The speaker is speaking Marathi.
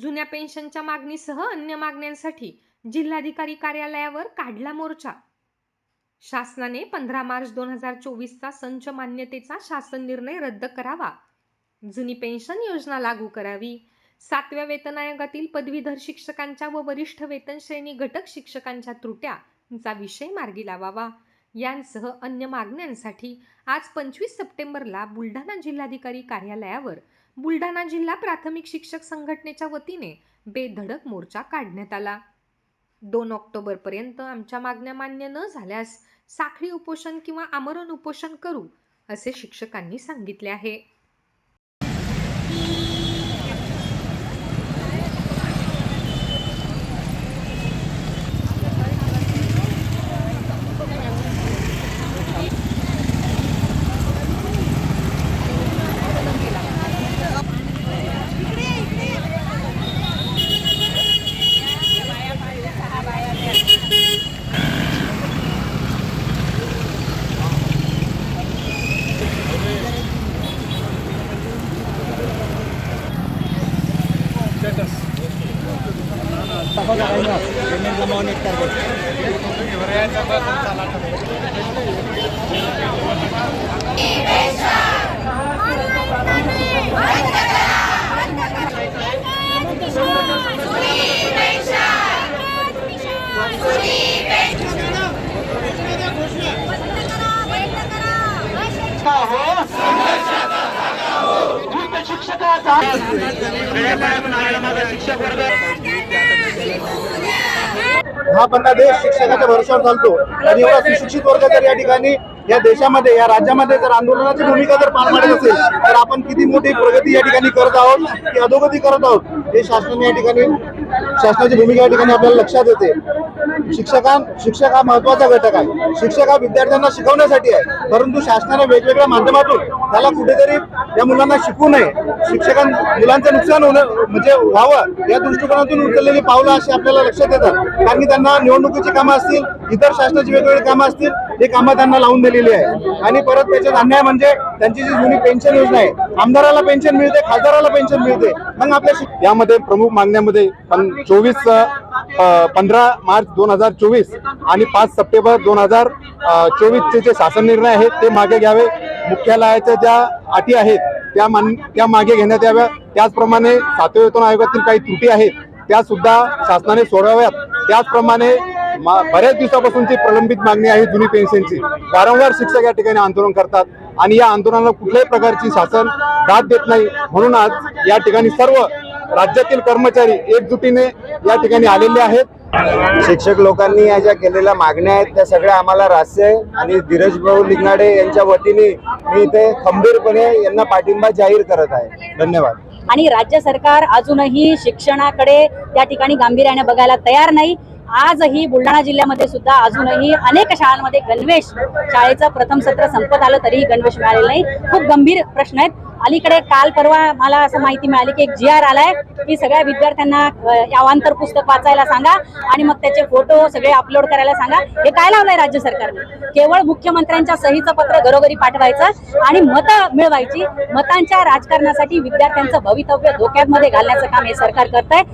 जुन्या पेन्शनच्या मागणीसह अन्य मागण्यांसाठी जिल्हाधिकारी कार्यालयावर काढला मोर्चा. शासनाने पंधरा मार्च दोन हजार चोवीसचा संच मान्यतेचा शासन निर्णय रद्द करावा. जुनी पेन्शन योजना लागू करावी. सातव्या वेतन आयोगातील पदवीधर शिक्षकांच्या व वरिष्ठ वेतन श्रेणी घटक शिक्षकांच्या त्रुट्याचा विषय मार्गी लावावा. यांसह अन्य मागण्यांसाठी आज पंचवीस सप्टेंबरला बुलढाणा जिल्हाधिकारी कार्यालयावर बुलढाणा जिल्हा प्राथमिक शिक्षक संघटनेच्या वतीने बेधडक मोर्चा काढण्यात आला. दोन ऑक्टोबरपर्यंत आमच्या मागण्या मान्य न झाल्यास साखळी उपोषण किंवा आमरण उपोषण करू असे शिक्षकांनी सांगितले आहे. शिक्षकाचा. माझा शिक्षक हा बंदा देश शिक्षकाच्या भरोश्यावर चालतो. आणि एवढा सुशिक्षित वर्ग जर या ठिकाणी या देशामध्ये या राज्यामध्ये जर आंदोलनाची भूमिका जर पार पाडत असेल तर आपण किती मोठी प्रगती या ठिकाणी करत आहोत की अधोगती करत आहोत हे शासनाने या ठिकाणी शासनाची भूमिका या ठिकाणी आपल्याला लक्षात येते. शिक्षकां शिक्षक हा महत्त्वाचा घटक आहे. शिक्षक हा विद्यार्थ्यांना शिकवण्यासाठी आहे. परंतु शासनाने वेगवेगळ्या माध्यमातून त्याला कुठेतरी या मुलांना शिकू नये. शिक्षकां मुलांचं नुकसान होणं म्हणजे व्हावं या दृष्टिकोनातून उचललेली पावलं अशी आपल्याला लक्षात येतात. कारण की त्यांना निवडणुकीची कामं असतील इतर शासनाची वेगवेगळी कामं असतील हे कामं त्यांना लावून दिलेली आहे. आणि परत त्याच्यात अन्याय म्हणजे त्यांची जी जुनी पेन्शन योजना आहे आमदाराला पेन्शन मिळते खासदाराला पेन्शन मिळते. मग आपल्या यामध्ये प्रमुख मागण्यामध्ये चोवीस पंधरा मार्च दोन हजार चोवीस आणि पाच सप्टेंबर दोन हजार चोवीसचे जे शासन निर्णय आहेत ते मागे घ्यावे. मुख्यालयाच्या ज्या अटी आहेत त्या मान त्या मागे घेण्यात याव्या. त्याचप्रमाणे सातव्या वेतन आयोगातील काही त्रुटी आहेत त्या सुद्धा शासनाने सोडवाव्यात. त्याचप्रमाणे मा- बऱ्याच दिवसापासूनची प्रलंबित मागणी आहे जुनी पेन्शनची. वारंवार शिक्षक या ठिकाणी आंदोलन करतात आणि या आंदोलनाला कुठल्याही प्रकारची शासन दाद देत नाही. म्हणून आज या ठिकाणी सर्व राज्यातील कर्मचारी एकजुटीने या ठिकाणी आलेले आहेत. शिक्षक लोकांनी या ज्या केलेल्या मागण्या आहेत त्या सगळ्या आम्हाला रास्य आहे आणि धीरज भाऊ लिंगाडे यांच्या वतीने मी इथे खंबीरपणे यांना पाठिंबा जाहीर करत आहे. धन्यवाद. आणि राज्य सरकार अजूनही शिक्षणाकडे त्या ठिकाणी गांभीर्याने बघायला तयार नाही. आजही बुलढाणा जिल्ह्यामध्ये सुद्धा अजूनही अनेक शाळांमध्ये गणवेश शाळेचं प्रथम सत्र संपत आलं तरीही गणवेश मिळालेलं नाही. खूप गंभीर प्रश्न आहेत. अलीकडे काल परवा मला असं माहिती मिळाली की एक जी आर आलाय. की सगळ्या विद्यार्थ्यांना अवांतर पुस्तक वाचायला सांगा आणि मग त्याचे फोटो सगळे अपलोड करायला सांगा. हे काय लावलंय राज्य सरकारने? केवळ मुख्यमंत्र्यांच्या सहीचं पत्र घरोघरी पाठवायचं आणि मतं मिळवायची. मतांच्या राजकारणासाठी विद्यार्थ्यांचं भवितव्य धोक्यामध्ये घालण्याचं काम हे सरकार करत आहे